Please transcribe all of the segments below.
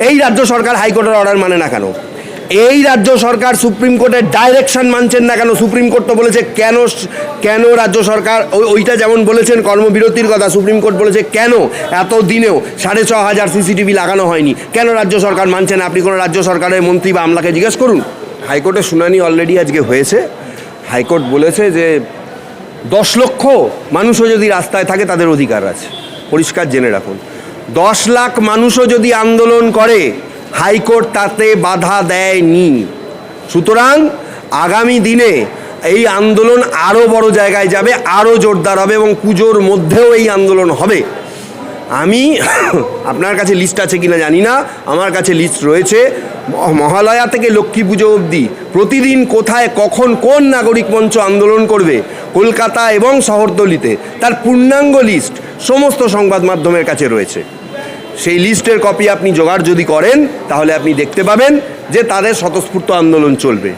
এই রাজ্য সরকার হাইকোর্টের অর্ডার মানে না কেন? এই রাজ্য সরকার সুপ্রিম কোর্টের ডাইরেকশন মানছেন না কেন? সুপ্রিম কোর্ট তো বলেছে, কেন কেন রাজ্য সরকার ওই- ওইটা যেমন বলেছেন, কর্মবিরতির কথা সুপ্রিম কোর্ট বলেছে, কেন? এত দিনেও সাড়ে ছ হাজার সিসিটিভি লাগানো হয়নি। কেন রাজ্য সরকার মানছে না? আপনি কোনো রাজ্য সরকারের মন্ত্রী বা আমলাকে জিজ্ঞেস করুন। হাইকোর্টের শুনানি অলরেডি আজকে হয়েছে। হাইকোর্ট বলেছে যে দশ লক্ষ মানুষও যদি রাস্তায় থাকে, তাদের অধিকার আছে। পরিষ্কার জেনে রাখুন। দশ লাখ মানুষও যদি আন্দোলন করে, হাইকোর্ট তাতে বাধা দেয়নি। সুতরাং আগামী দিনে এই আন্দোলন আরও বড় জায়গায় যাবে আরও জোরদার হবে এবং পুজোর মধ্যেও এই আন্দোলন হবে। আমি আপনার কাছে লিস্ট আছে কিনা জানি না, আমার কাছে লিস্ট রয়েছে। মহালয়া থেকে লক্ষ্মী পুজো অবধি প্রতিদিন কোথায়, কখন কোন নাগরিক মঞ্চ আন্দোলন করবে, কলকাতা এবং শহরতলিতে, তার পূর্ণাঙ্গ লিস্ট সমস্ত সংবাদ মাধ্যমের কাছে রয়েছে। সেই লিস্টের কপি আপনি জোগাড় যদি করেন, তাহলে আপনি দেখতে পাবেন যে তাদের স্বতঃস্ফূর্ত আন্দোলন চলবে।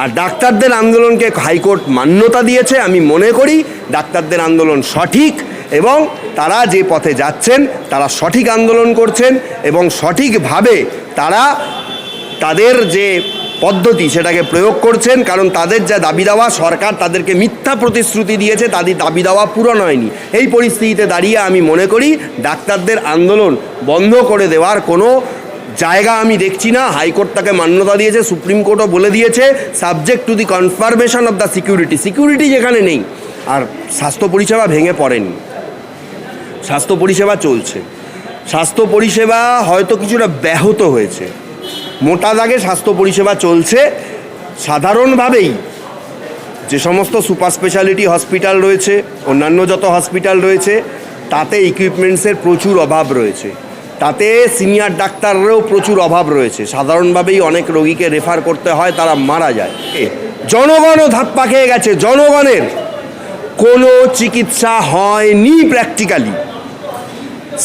আর ডাক্তারদের আন্দোলনকে হাইকোর্ট মান্যতা দিয়েছে, আমি মনে করি ডাক্তারদের আন্দোলন সঠিক এবং তারা যে পথে যাচ্ছেন, তারা সঠিক আন্দোলন করছেন এবং সঠিকভাবে তারা তাদের যে পদ্ধতি সেটাকে প্রয়োগ করছেন, কারণ তাদের যা দাবি দেওয়া, সরকার তাদেরকে মিথ্যা প্রতিশ্রুতি দিয়েছে, তাদের দাবি দেওয়া পূরণ হয়নি। এই পরিস্থিতিতে দাঁড়িয়ে আমি মনে করি, ডাক্তারদের আন্দোলন বন্ধ করে দেওয়ার কোনো জায়গা আমি দেখছি না। হাইকোর্ট তাকে মান্যতা দিয়েছে, সুপ্রিম কোর্টও বলে দিয়েছে, subject to the confirmation of the security. Security যেখানে নেই, আর স্বাস্থ্য পরিষেবা ভেঙে পড়েনি। স্বাস্থ্য পরিষেবা চলছে। স্বাস্থ্য পরিষেবা হয়তো কিছুটা ব্যাহত হয়েছে। মোটা দাগে স্বাস্থ্য পরিষেবা চলছে। সাধারণভাবেই যে সমস্ত সুপার স্পেশালিটি হসপিটাল রয়েছে, অন্যান্য যত হসপিটাল রয়েছে, তাতে ইকুইপমেন্টসের প্রচুর অভাব রয়েছে। তাতে সিনিয়র ডাক্তাররাও প্রচুর অভাব রয়েছে। সাধারণভাবেই অনেক রোগীকে রেফার করতে হয়, তারা মারা যায়। জনগণও ধাপ্পা খেয়ে গেছে। জনগণের কোনো চিকিৎসা হয়নি প্র্যাকটিক্যালি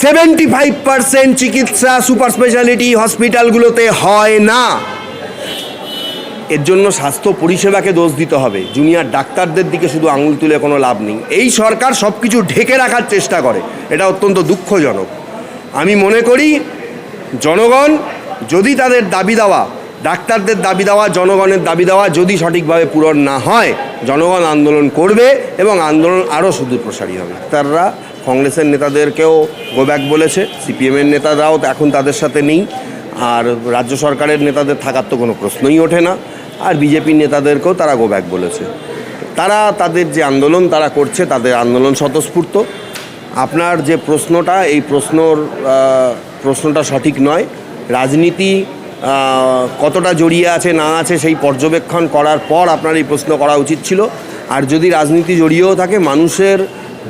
সেভেন্টি ফাইভ পার্সেন্ট চিকিৎসা সুপার স্পেশালিটি হসপিটালগুলোতে হয় না। এর জন্য স্বাস্থ্য পরিষেবাকে দোষ দিতে হবে। জুনিয়র ডাক্তারদের দিকে শুধু আঙুল তুলে কোনো লাভ নেই। এই সরকার সব কিছু ঢেকে রাখার চেষ্টা করে। এটা অত্যন্ত দুঃখজনক। আমি মনে করি, জনগণ যদি তাদের দাবি দেওয়া, ডাক্তারদের দাবি দেওয়া, জনগণের দাবি দেওয়া যদি সঠিকভাবে পূরণ না হয়, জনগণ আন্দোলন করবে এবং আন্দোলন আরও সুদূর প্রসারী হবে। ডাক্তাররা কংগ্রেসের নেতাদেরকেও গোব্যাক বলেছে, সিপিএমের নেতারাও এখন তাদের সাথে নেই, আর রাজ্য সরকারের নেতাদের থাকার তো কোনো প্রশ্নই ওঠে না, আর বিজেপির নেতাদেরকেও তারা গোব্যাক বলেছে। তারা তাদের যে আন্দোলন তারা করছে, তাদের আন্দোলন স্বতঃস্ফূর্ত। আপনার যে প্রশ্নটা, এই প্রশ্নর প্রশ্নটা সঠিক নয়। রাজনীতি কতটা জড়িয়ে আছে, না আছে, সেই পর্যবেক্ষণ করার পর আপনার এই প্রশ্ন করা উচিত ছিল। আর যদি রাজনীতি জড়িয়েও থাকে, মানুষের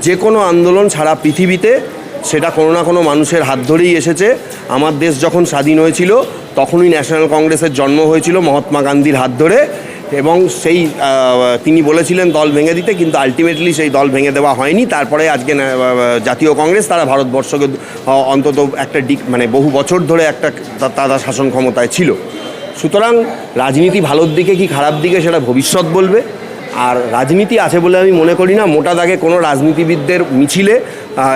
যে কোনো আন্দোলন সারা পৃথিবীতে, সেটা কোনো না কোনো মানুষের হাত ধরেই এসেছে। আমার দেশ যখন স্বাধীন হয়েছিল, তখনই ন্যাশনাল কংগ্রেসের জন্ম হয়েছিল মহাত্মা গান্ধীর হাত ধরে এবং সেই তিনি বলেছিলেন দল ভেঙে দিতে, কিন্তু আলটিমেটলি সেই দল ভেঙে দেওয়া হয়নি। তারপরে আজকে জাতীয় কংগ্রেস, তারা ভারতবর্ষকে অন্তত একটা দিক মানে বহু বছর ধরে একটা তারা শাসন ক্ষমতায় ছিল। সুতরাং রাজনীতি ভালোর দিকে কি খারাপ দিকে, সেটা ভবিষ্যৎ বলবে। আর রাজনীতি আছে বলে আমি মনে করি না। মোটা দাগে কোনো রাজনীতিবিদদের মিছিলে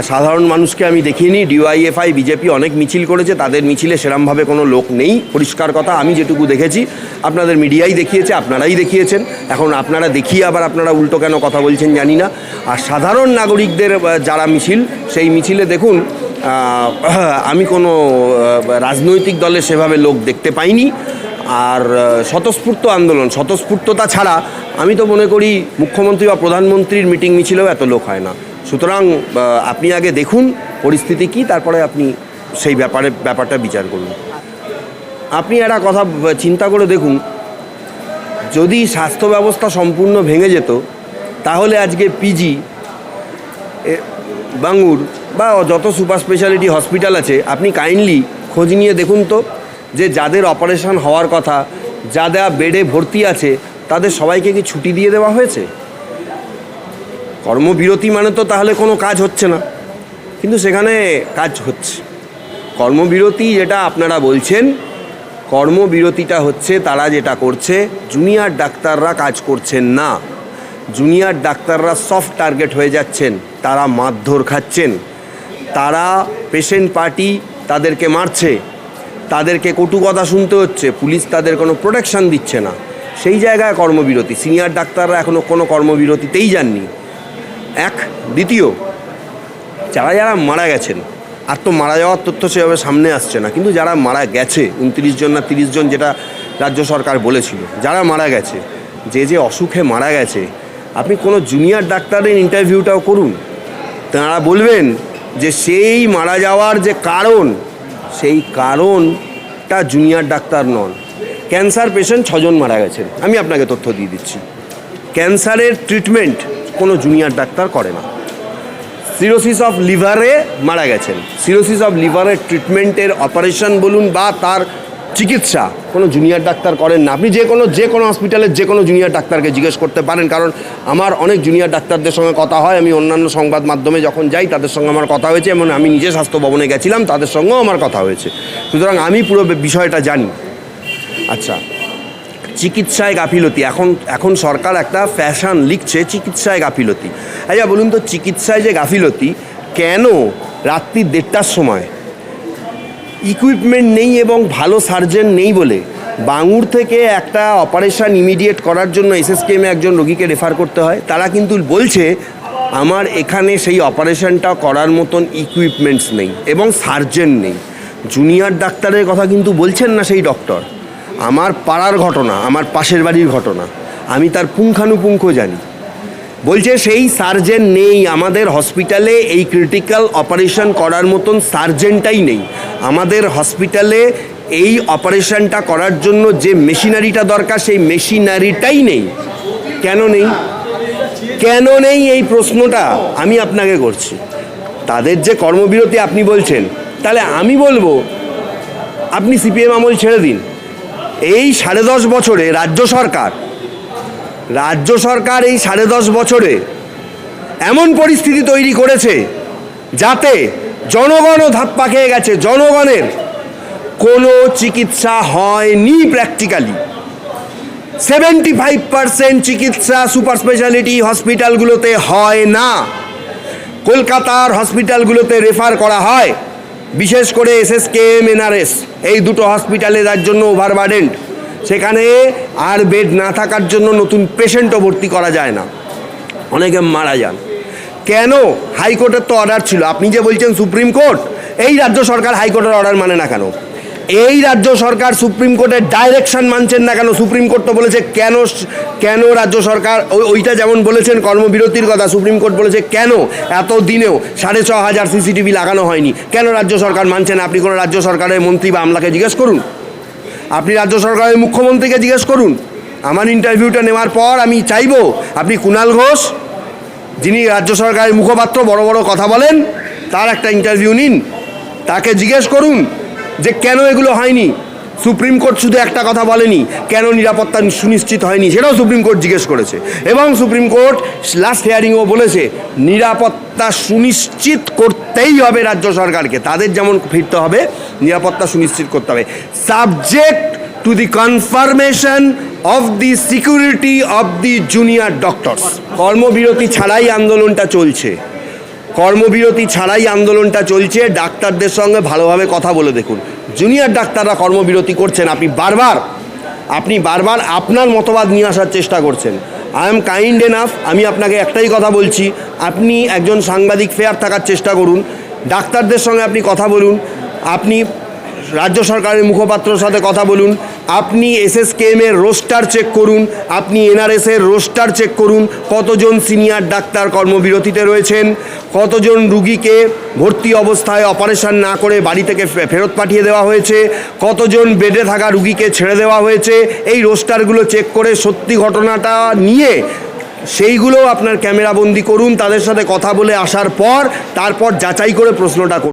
সাধারণ মানুষকে আমি দেখিনি ডিওয়াইএফআই, বিজেপি অনেক মিছিল করেছে, তাদের মিছিলে সেরমভাবে কোনো লোক নেই। পরিষ্কার কথা, আমি যেটুকু দেখেছি, আপনাদের মিডিয়াই দেখিয়েছে, আপনারাই দেখিয়েছেন। এখন আপনারা দেখিয়ে আবার আপনারা উল্টো কেন কথা বলছেন জানি না। আর সাধারণ নাগরিকদের যারা মিছিল, সেই মিছিলে দেখুন আমি কোনো রাজনৈতিক দলের সেভাবে লোক দেখতে পাইনি। আর স্বতঃস্ফূর্ত আন্দোলন, স্বতঃস্ফূর্ততা ছাড়া আমি তো মনে করি মুখ্যমন্ত্রী বা প্রধানমন্ত্রীর মিটিং মিছিলেও এত লোক হয় না। সুতরাং আপনি আগে দেখুন পরিস্থিতি কী, তারপরে আপনি সেই ব্যাপারে, ব্যাপারটা বিচার করুন। আপনি একটা কথা চিন্তা করে দেখুন, যদি স্বাস্থ্য ব্যবস্থা সম্পূর্ণ ভেঙে যেত, তাহলে আজকে পিজি বাঙ্গুর বা যত সুপার স্পেশালিটি হসপিটাল আছে, আপনি কাইন্ডলি খোঁজ নিয়ে দেখুন তো, যে যাদের অপারেশন হওয়ার কথা যারা বেডে ভর্তি আছে তাদের সবাইকে কি ছুটি দিয়ে দেওয়া হয়েছে? কর্মবিরতি মানে তো তাহলে কোনো কাজ হচ্ছে না। কিন্তু সেখানে কাজ হচ্ছে। কর্মবিরতি যেটা আপনারা বলছেন, কর্মবিরতিটা হচ্ছে তারা যেটা করছে, জুনিয়র ডাক্তাররা কাজ করছেন না। জুনিয়র ডাক্তাররা সফট টার্গেট হয়ে যাচ্ছেন, তারা মারধর খাচ্ছেন। তারা পেশেন্ট পার্টি তাদেরকে মারছে। তাদেরকে কটু কথা শুনতে হচ্ছে, পুলিশ তাদের কোনো প্রোটেকশন দিচ্ছে না। সেই জায়গায় কর্মবিরতি। সিনিয়র ডাক্তাররা এখনও কোনো কর্মবিরতিতেই যাননি। এক। দ্বিতীয়, যারা যারা মারা গেছেন, আর তো মারা যাওয়ার তথ্য সেভাবে সামনে আসছে না, কিন্তু যারা মারা গেছে, উনত্রিশ জন না তিরিশ জন যেটা রাজ্য সরকার বলেছিল, যারা মারা গেছে, যে যে অসুখে মারা গেছে, আপনি কোনো জুনিয়র ডাক্তারের ইন্টারভিউটাও করুন। তাঁরা বলবেন যে সেই মারা যাওয়ার যে কারণ, সেই কারণটা জুনিয়র ডাক্তার নন। ক্যান্সার পেশেন্ট ছজন মারা গেছেন। আমি আপনাকে তথ্য দিয়ে দিচ্ছি। ক্যান্সারের ট্রিটমেন্ট কোনো জুনিয়র ডাক্তার করে না। সিরোসিস অফ লিভারে মারা গেছেন। সিরোসিস অফ লিভারের ট্রিটমেন্টের অপারেশন বলুন বা তার চিকিৎসা কোনো জুনিয়র ডাক্তার করেন না। আপনি যে কোনো যে কোনো হসপিটালের যে কোনো জুনিয়র ডাক্তারকে জিজ্ঞেস করতে পারেন। কারণ আমার অনেক জুনিয়র ডাক্তারদের সঙ্গে কথা হয়। আমি অন্যান্য সংবাদ মাধ্যমে যখন যাই, তাদের সঙ্গে আমার কথা হয়েছে। এবং আমি নিজে স্বাস্থ্য ভবনে গেছিলাম, তাদের সঙ্গেও আমার কথা হয়েছে। সুতরাং আমি পুরো বিষয়টা জানি। আচ্ছা চিকিৎসায় গাফিলতি। এখন এখন সরকার একটা ফ্যাশন লিখছে, চিকিৎসায় গাফিলতি। আচ্ছা বলুন তো, চিকিৎসায় যে গাফিলতি, কেন রাত্রি দেড়টার সময়? ইকুইপমেন্ট নেই এবং ভালো সার্জন নেই বলে বাঙুর থেকে একটা অপারেশন ইমিডিয়েট করার জন্য এসএসকেএমে একজন রোগীকে রেফার করতে হয়। তারা কিন্তু বলছে, আমার এখানে সেই অপারেশনটা করার মতন ইকুইপমেন্টস নেই এবং সার্জন নেই। জুনিয়র ডাক্তারের কথা কিন্তু বলছেন না সেই ডক্টর আমার পাড়ার ঘটনা, আমার পাশের বাড়ির ঘটনা, আমি তার পুঙ্খানুপুঙ্খ জানি। বলছে, সেই সার্জেন নেই, আমাদের হসপিটালে এই ক্রিটিক্যাল অপারেশন করার মতন সার্জেনটাই নেই। আমাদের হসপিটালে এই অপারেশনটা করার জন্য যে মেশিনারিটা দরকার, সেই মেশিনারিটাই নেই। কেন নেই? কেন নেই এই প্রশ্নটা? আমি আপনাকে করছি। তাদের যে কর্মবিরতি আপনি বলছেন, তাহলে আমি বলব, আপনি সিপিএম আমল ছেড়ে দিন। এই সাড়ে দশ বছরে রাজ্য সরকার রাজ্য সরকার এই সাড়ে দশ বছরে এমন পরিস্থিতি তৈরি করেছে যাতে জনগণও ধাপ্পা খেয়ে গেছে, জনগণের কোনো চিকিৎসা হয়নি প্র্যাকটিক্যালি সেভেন্টি ফাইভ পার্সেন্ট চিকিৎসা সুপার স্পেশালিটি হসপিটালগুলোতে হয় না। কলকাতার হসপিটালগুলোতে রেফার করা হয়। বিশেষ করে এসএসকেএম, এনআরএস, এই দুটো হসপিটালে যার জন্য ওভারবার্ডেন্ট সেখানে আর বেড না থাকার জন্য নতুন পেশেন্টও ভর্তি করা যায় না। অনেকে মারা যান। কেন? হাইকোর্টের তো অর্ডার ছিল। আপনি যে বলছেন সুপ্রিম কোর্ট এই রাজ্য সরকার হাইকোর্টের অর্ডার মানে না কেন? এই রাজ্য সরকার সুপ্রিম কোর্টের ডাইরেকশন মানছেন না কেন? সুপ্রিম কোর্ট তো বলেছে, কেন কেন রাজ্য সরকার ওই ওইটা যেমন বলেছেন, কর্মবিরতির কথা সুপ্রিম কোর্ট বলেছে, কেন এত দিনেও সাড়ে ছ হাজার সিসিটিভি লাগানো হয়নি? কেন রাজ্য সরকার মানছেন আপনি কোনো রাজ্য সরকারের মন্ত্রী বা আমলাকে জিজ্ঞেস করুন। আপনি রাজ্য সরকারের মুখ্যমন্ত্রীকে জিজ্ঞেস করুন। আমার ইন্টারভিউটা নেওয়ার পর আমি চাইব, আপনি কুণাল ঘোষ, যিনি রাজ্য সরকারের মুখপাত্র, বড় বড় কথা বলেন, তার একটা ইন্টারভিউ নিন, তাকে জিজ্ঞেস করুন। যে কেন এগুলো হয়নি? সুপ্রিম কোর্ট শুধু একটা কথা বলেনি, কেন নিরাপত্তা সুনিশ্চিত হয়নি সেটাও সুপ্রিম কোর্ট জিজ্ঞেস করেছে। এবং সুপ্রিম কোর্ট লাস্ট হিয়ারিংও বলেছে, নিরাপত্তা সুনিশ্চিত করতেই হবে রাজ্য সরকারকে। তাদের যেমন ফিরতে হবে, নিরাপত্তা সুনিশ্চিত করতে হবে। Subject to the confirmation of the security of the junior doctors কর্মবিরতি ছাড়াই আন্দোলনটা চলছে। কর্মবিরতি ছাড়াই আন্দোলনটা চলছে। ডাক্তারদের সঙ্গে ভালোভাবে কথা বলে দেখুন। জুনিয়র ডাক্তাররা কর্মবিরতি করছেন। আপনি বারবার আপনি বারবার আপনার মতবাদ নিয়ে আসার চেষ্টা করছেন। আই এম কাইন্ড এনাফ আমি আপনাকে একটাই কথা বলছি। আপনি একজন সাংবাদিক ফেয়ার থাকার চেষ্টা করুন। ডাক্তারদের সঙ্গে আপনি কথা বলুন। আপনি রাজ্য সরকারের মুখপাত্রর সাথে কথা বলুন। আপনি এসএসকেএম এর রোস্টার চেক করুন, আপনি এনআরএস এর রোস্টার চেক করুন, কতজন সিনিয়র ডাক্তার কর্মবিরতিতে রয়েছেন, কতজন রুগীকে ভর্তি অবস্থায় অপারেশন না করে বাড়ি থেকে ফেরত পাঠিয়ে দেওয়া হয়েছে, কতজন বেডে থাকা রুগীকে ছেড়ে দেওয়া হয়েছে, এই রোস্টারগুলো চেক করে সত্যি ঘটনাটা নিয়ে সেইগুলো আপনার ক্যামেরাবন্দি করুন, তাদের সাথে কথা বলে আসার পর, তারপর যাচাই করে প্রশ্নটা করুন।